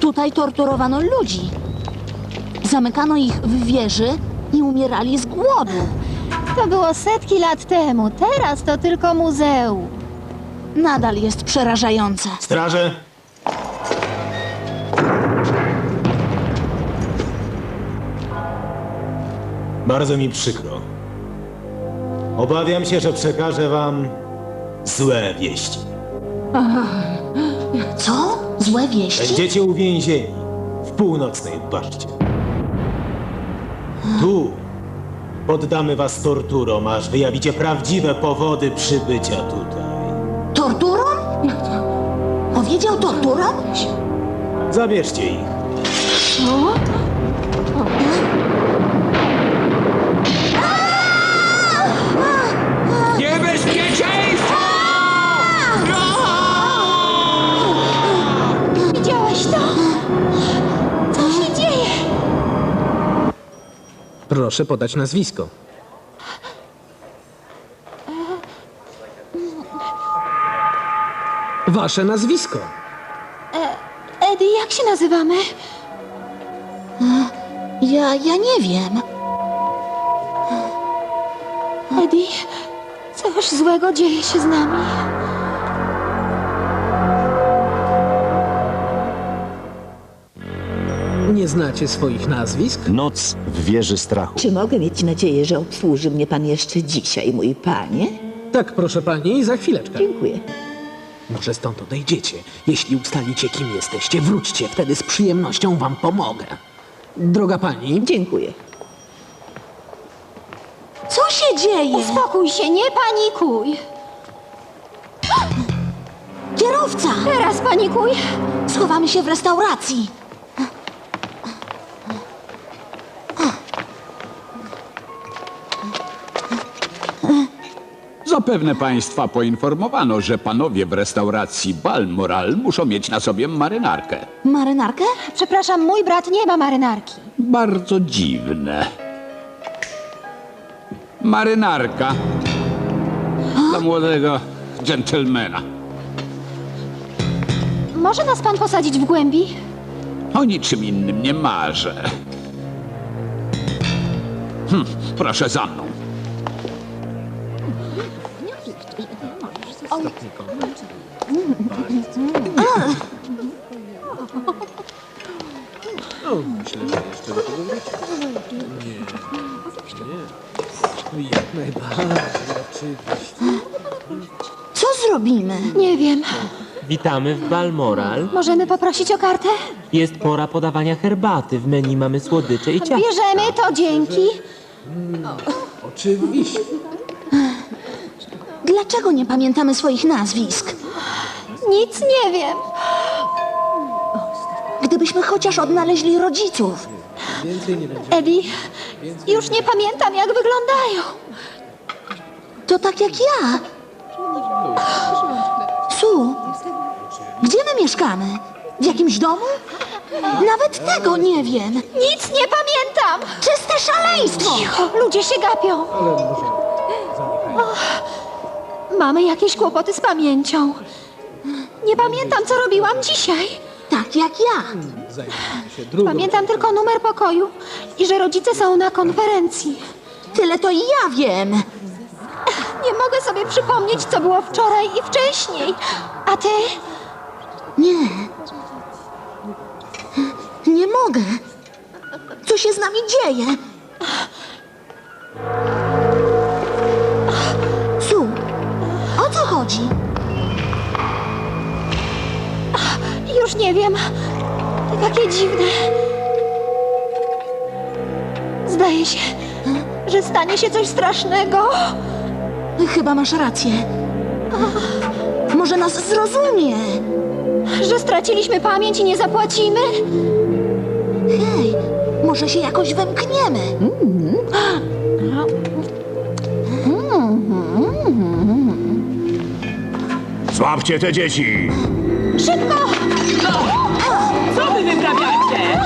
Tutaj torturowano ludzi. Zamykano ich w wieży i umierali z głodu. To było setki lat temu, teraz to tylko muzeum. Nadal jest przerażające. Straże! Bardzo mi przykro. Obawiam się, że przekażę wam złe wieści. Co? Złe wieści? Będziecie uwięzieni w północnej baszcie. Tu poddamy was torturom, aż wyjawicie prawdziwe powody przybycia tutaj. Torturą? Powiedział torturą? Zabierzcie ich. Niebezpieczeństwo! Proszę podać nazwisko. Wasze nazwisko. Eddie, jak się nazywamy? Ja, ja nie wiem. Eddie, coś złego dzieje się z nami. Znacie swoich nazwisk? Noc w wieży strachu. Czy mogę mieć nadzieję, że obsłuży mnie pan jeszcze dzisiaj, mój panie? Tak, proszę pani, za chwileczkę. Dziękuję. Może stąd odejdziecie. Jeśli ustalicie, kim jesteście, wróćcie, wtedy z przyjemnością wam pomogę. Droga pani, Dziękuję. Co się dzieje? Uspokój się, nie panikuj. Kierowca! Teraz panikuj. Schowamy się w restauracji. Zapewne państwa poinformowano, że panowie w restauracji Balmoral muszą mieć na sobie marynarkę. Marynarkę? Przepraszam, mój brat nie ma marynarki. Bardzo dziwne. Marynarka dla młodego dżentelmena. Może nas pan posadzić w głębi? O niczym innym nie marzę. Hm, proszę za mną. Myślę, że jeszcze do tego. Nie, nie. Jak najbardziej, oczywiście. Co zrobimy? Nie wiem. Witamy w Balmoral. Możemy poprosić o kartę? Jest pora podawania herbaty. W menu mamy słodycze i ciasto. Bierzemy to, dzięki. Oczywiście. Dlaczego nie pamiętamy swoich nazwisk? Nic nie wiem. Gdybyśmy chociaż odnaleźli rodziców. Eddie, już nie pamiętam, jak wyglądają. To tak jak ja. Su, gdzie my mieszkamy? W jakimś domu? Nawet tego nie wiem. Nic nie pamiętam. Czyste szaleństwo! Cicho, ludzie się gapią. Mamy jakieś kłopoty z pamięcią. Nie pamiętam, co robiłam dzisiaj. Tak jak ja. Się drugą. Pamiętam tylko numer pokoju i że rodzice są na konferencji. Tyle to i ja wiem. Nie mogę sobie przypomnieć, co było wczoraj i wcześniej. A ty? Nie. Nie mogę. Co się z nami dzieje? Nie wiem. To takie dziwne. Zdaje się, że stanie się coś strasznego. Chyba masz rację. Może nas zrozumie. Że straciliśmy pamięć i nie zapłacimy? Hej, może się jakoś wymkniemy. Złapcie te dzieci! Szybko! Co wy wyprawiacie?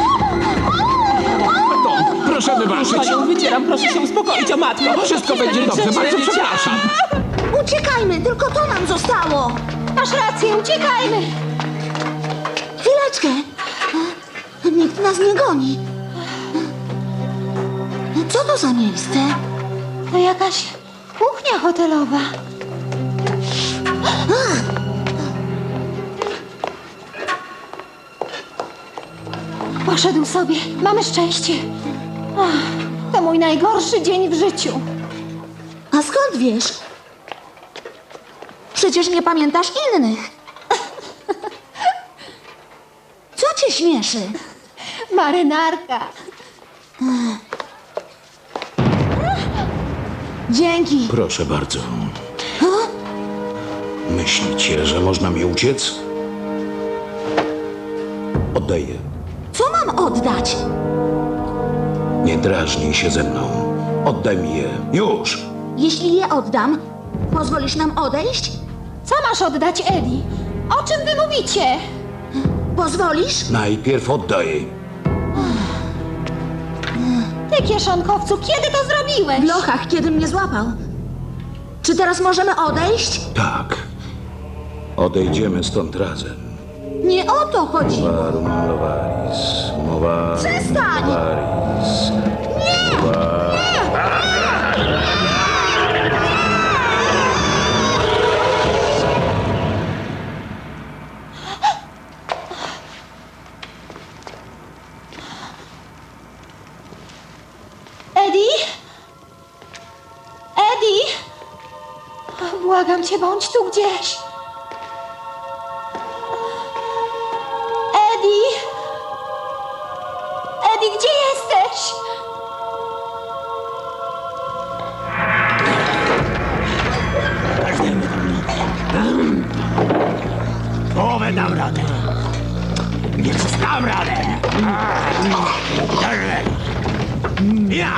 To, proszę wybaczyć. Panią wycieram, proszę się uspokoić, o matko. Wszystko będzie dobrze, bardzo przepraszam. Uciekajmy, tylko to nam zostało. Masz rację, uciekajmy! Chwileczkę. nikt nas nie goni. Co to za miejsce? To jakaś kuchnia hotelowa. Poszedł sobie. Mamy szczęście. Ach, to mój najgorszy dzień w życiu. A skąd wiesz? Przecież nie pamiętasz innych. Co cię śmieszy? Marynarka. Dzięki. Proszę bardzo. Myślicie, że można mi uciec? Oddaję. Oddać? Nie drażnij się ze mną. Oddaj mi je. Już! Jeśli je oddam, pozwolisz nam odejść? Co masz oddać Eddie? O czym wy mówicie? Pozwolisz? Najpierw oddaj. Ty, kieszonkowcu, kiedy to zrobiłeś? W lochach, kiedy mnie złapał. Czy teraz możemy odejść? Tak. Odejdziemy stąd razem. Nie o to chodzi. Varum lovaris. Movarum Przestań! lovaris. Eddie? Eddie? Błagam cię, bądź tu gdzieś. Połowę dam radę. Więc dam radę. Ja!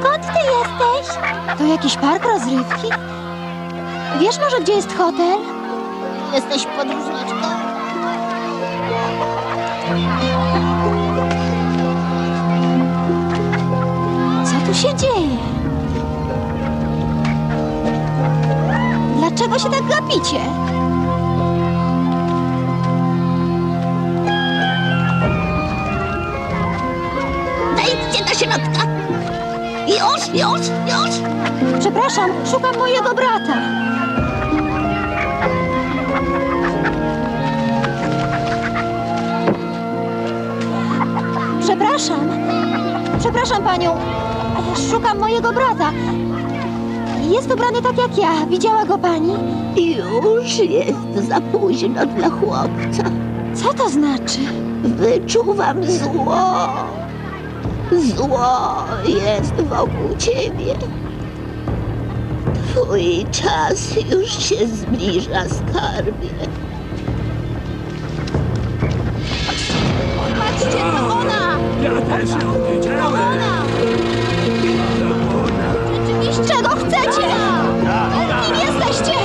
Skąd ty jesteś? To jakiś park rozrywki? Wiesz może, gdzie jest hotel? Jesteś podróżniczką? Co tu się dzieje? Dlaczego się tak gapicie? Wejdźcie do środka. Już, już, już. Przepraszam, szukam mojego brata. Przepraszam. Przepraszam panią. Szukam mojego brata. Jest ubrany tak jak ja. Widziała go pani? Już jest za późno dla chłopca. Co to znaczy? Wyczuwam zło. Zło jest wokół ciebie. Twój czas już się zbliża, skarbie. Patrzcie, to! Ja też ją widziałem. Czego chcecie? Kim jesteście?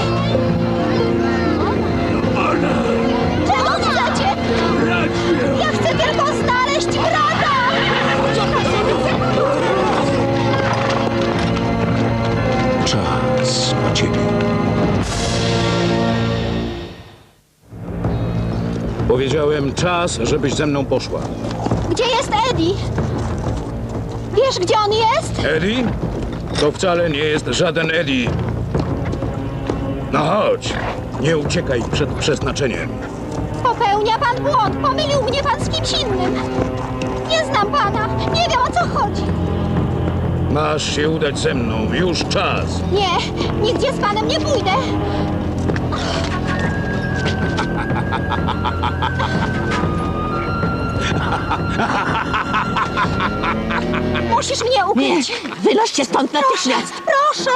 Czego chcecie? Ja chcę tylko znaleźć brata! Czas na ciebie. Powiedziałem czas, żebyś ze mną poszła. Gdzie jest Eddie? Wiesz, gdzie on jest? Eddie? To wcale nie jest żaden Eddie. No chodź, nie uciekaj przed przeznaczeniem. Popełnia pan błąd. Pomylił mnie pan z kimś innym. Nie znam pana. Nie wiem, o co chodzi. Masz się udać ze mną, już czas. Nie, nigdzie z panem nie pójdę. Musisz mnie Nie, ukryć. wynoś się stąd natychmiast. Proszę,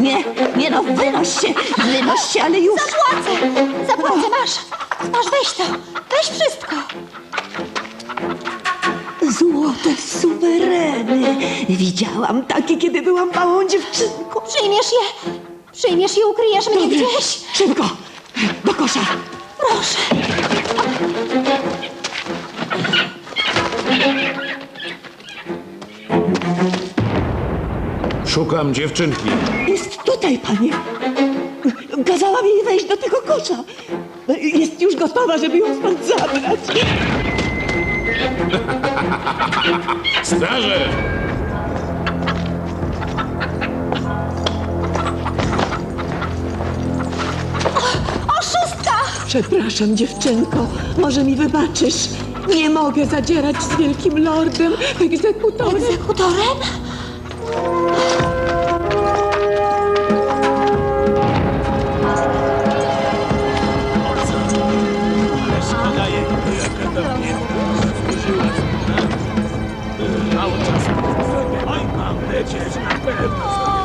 Nie, nie no, wynoś się. Wynoś się, ale już. zapłacę. Zapłacę, masz. Masz, weź to. Weź wszystko. Złote suwereny. Widziałam takie, kiedy byłam małą dziewczynką. Przyjmiesz je. Przyjmiesz i ukryjesz mnie gdzieś. Szybko, do kosza. Proszę. Szukam dziewczynki. Jest tutaj, panie. Kazałam jej wejść do tego kosza. Jest już gotowa, żeby ją stąd zabrać. Straże! Oszustka! Przepraszam, dziewczynko. Może mi wybaczysz. Nie mogę zadzierać z wielkim lordem, egzekutorem. Egzekutorem? Mam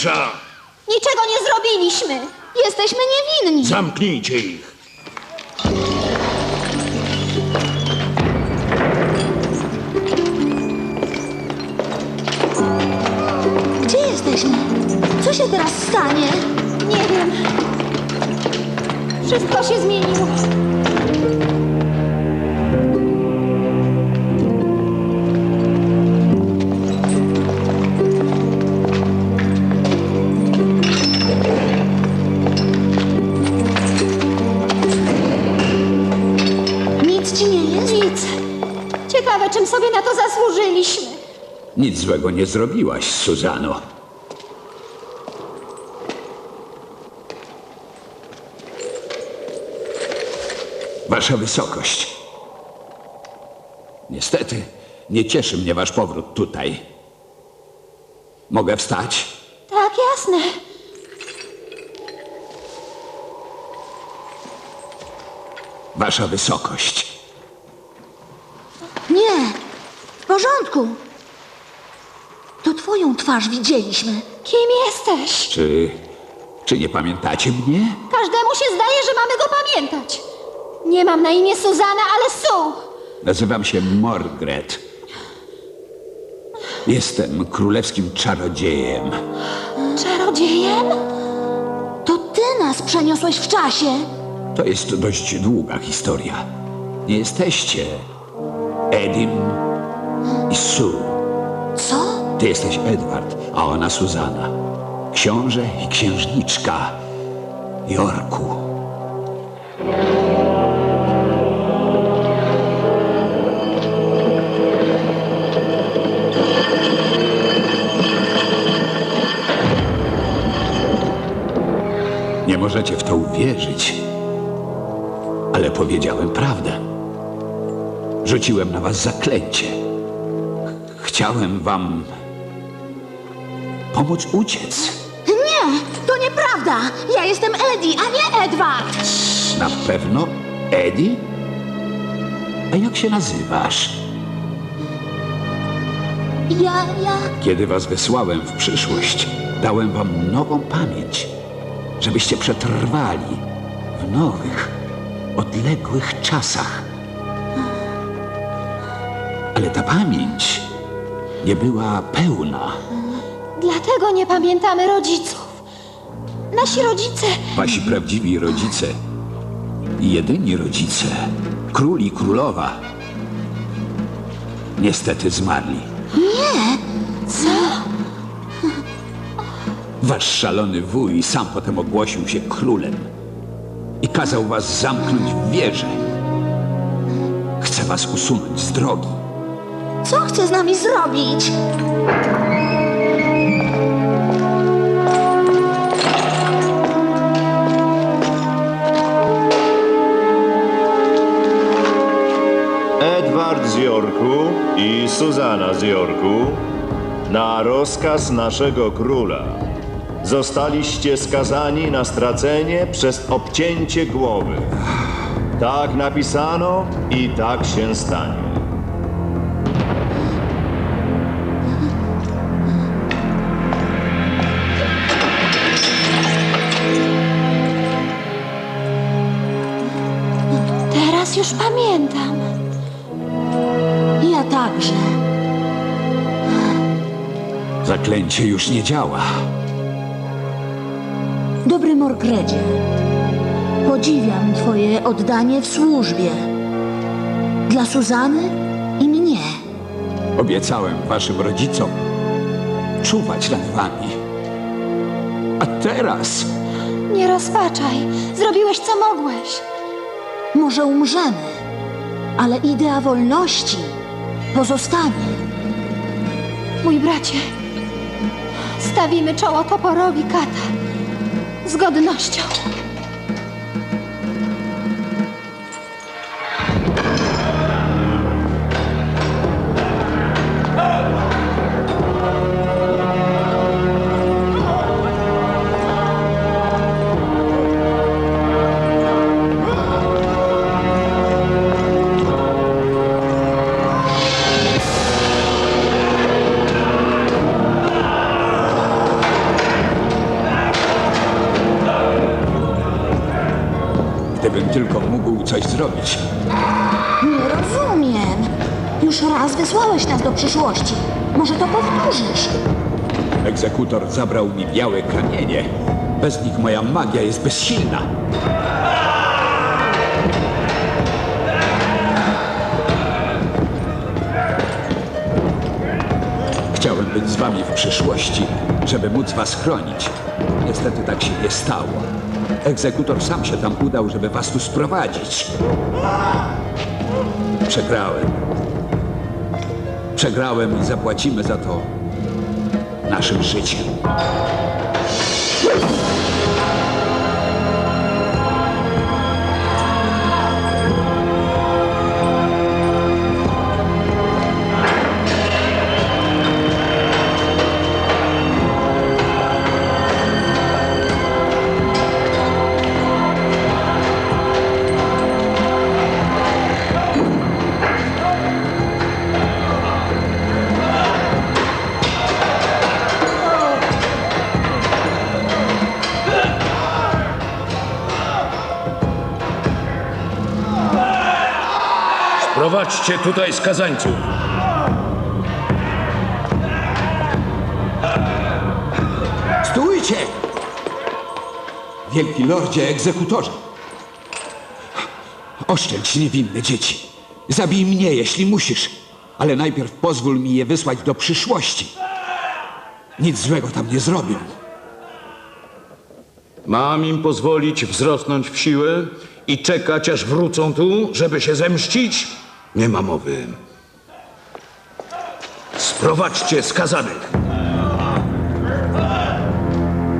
Cisza! niczego nie zrobiliśmy. Jesteśmy niewinni. Zamknijcie ich. Gdzie jesteśmy? Co się teraz stanie? Nie wiem. Wszystko się zmieniło. Nic złego nie zrobiłaś, Suzano. Wasza wysokość. Niestety, nie cieszy mnie wasz powrót tutaj. Mogę wstać? Tak, jasne. Wasza wysokość. Nie. W porządku. To twoją twarz widzieliśmy. Kim jesteś? Czy. czy nie pamiętacie mnie? Każdemu się zdaje, że mamy go pamiętać. Nie mam na imię Suzana, ale Su. Nazywam się Morgret. Jestem królewskim czarodziejem. Czarodziejem? To ty nas przeniosłeś w czasie. To jest dość długa historia. Nie jesteście Edim i Sue. Co? Ty jesteś Edward, a ona Suzana. Książę i księżniczka Jorku. Nie możecie w to uwierzyć, ale powiedziałem prawdę. Rzuciłem na was zaklęcie. Chciałem wam pomóc uciec. Nie, to nieprawda. Ja jestem Eddie, a nie Edward. Na pewno Eddie? A jak się nazywasz? Ja, ja... Kiedy was wysłałem w przyszłość, dałem wam nową pamięć, żebyście przetrwali w nowych, odległych czasach. Ale ta pamięć nie była pełna. Dlatego nie pamiętamy rodziców. Nasi rodzice Wasi prawdziwi rodzice jedyni rodzice, król i królowa, niestety zmarli. Co? Wasz szalony wuj sam potem ogłosił się królem i kazał was zamknąć w wieży. Chce was usunąć z drogi. Co chce z nami zrobić? Jorku i Suzana z Jorku na rozkaz naszego króla zostaliście skazani na stracenie przez obcięcie głowy. Tak napisano i tak się stanie. Teraz już pamiętam. Także. Zaklęcie już nie działa. Dobry Morgredzie, podziwiam twoje oddanie w służbie. Dla Suzany i mnie. Obiecałem waszym rodzicom czuwać nad wami. A teraz Nie rozpaczaj. Zrobiłeś co mogłeś. Może umrzemy, ale idea wolności pozostanie. Mój bracie, stawimy czoło toporowi kata. Z godnością. Tylko mógł coś zrobić. Nie rozumiem. Już raz wysłałeś nas do przyszłości. Może to powtórzysz? Egzekutor zabrał mi białe kamienie. Bez nich moja magia jest bezsilna. Chciałem być z wami w przyszłości, żeby móc was chronić. Niestety tak się nie stało. Egzekutor sam się tam udał, żeby was tu sprowadzić. Przegrałem. Przegrałem i zapłacimy za to naszym życiem. Sprowadźcie tutaj skazańców. Stójcie! Wielki lordzie egzekutorze! Oszczędź niewinne dzieci. Zabij mnie, jeśli musisz, ale najpierw pozwól mi je wysłać do przyszłości. Nic złego tam nie zrobią. Mam im pozwolić wzrosnąć w siłę i czekać, aż wrócą tu, żeby się zemścić? Nie ma mowy. Sprowadźcie skazanych.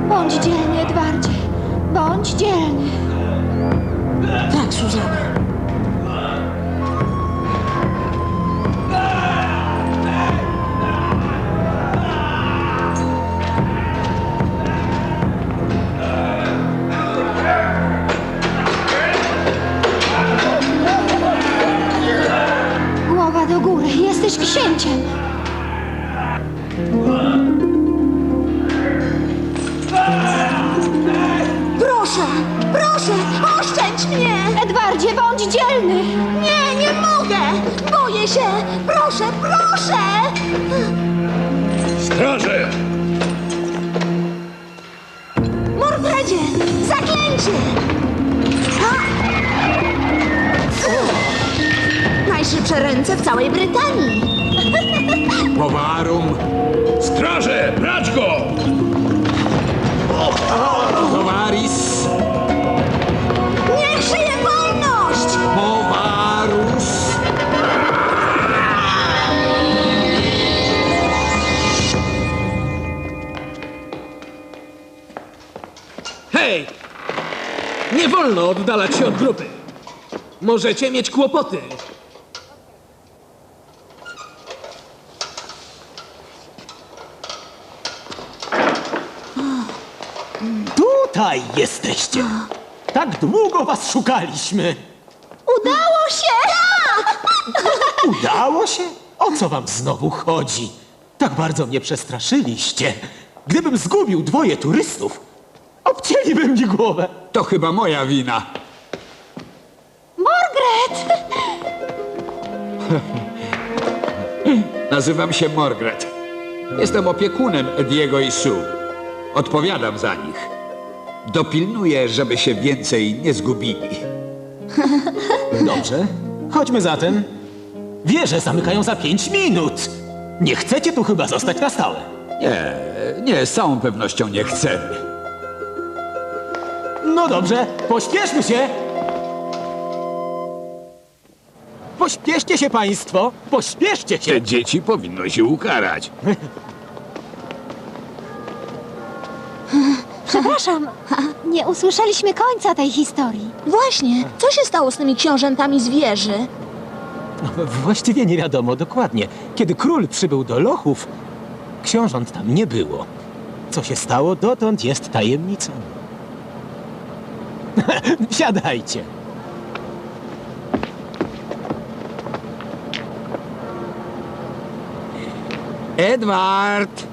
Bądź dzielny, Edwardzie. Bądź dzielny. Tak, Suzana. Ręce w całej Brytanii! Powarum, Straże! Brać go! powaris, Niech żyje wolność! powarus. Hej! Nie wolno oddalać się od grupy. Możecie mieć kłopoty. Tutaj jesteście! Tak długo was szukaliśmy! Udało się! Udało się? O co wam znowu chodzi? Tak bardzo mnie przestraszyliście. Gdybym zgubił dwoje turystów, obcięliby mi głowę. To chyba moja wina. Margaret! Nazywam się Margaret. Jestem opiekunem Ediego i Sue. Odpowiadam za nich. Dopilnuję, żeby się więcej nie zgubili. Dobrze, chodźmy zatem. Wieże zamykają za pięć minut. Nie chcecie tu chyba zostać na stałe. Nie, nie, z całą pewnością nie chcemy. No dobrze, pośpieszmy się. Pośpieszcie się państwo, pośpieszcie się. Te dzieci powinno się ukarać. Przepraszam, nie usłyszeliśmy końca tej historii. Właśnie, co się stało z tymi książętami z wieży? Właściwie nie wiadomo dokładnie. Kiedy król przybył do Lochów, książąt tam nie było. Co się stało dotąd jest tajemnicą. Siadajcie. Edward!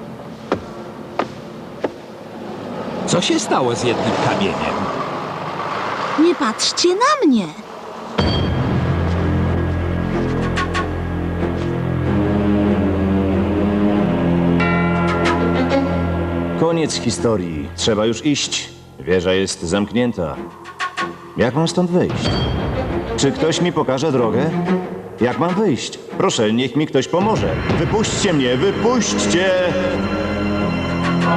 Co się stało z jednym kamieniem? Nie patrzcie na mnie. Koniec historii. Trzeba już iść. Wieża jest zamknięta. Jak mam stąd wyjść? Czy ktoś mi pokaże drogę? Jak mam wyjść? Proszę, niech mi ktoś pomoże. Wypuśćcie mnie, wypuśćcie!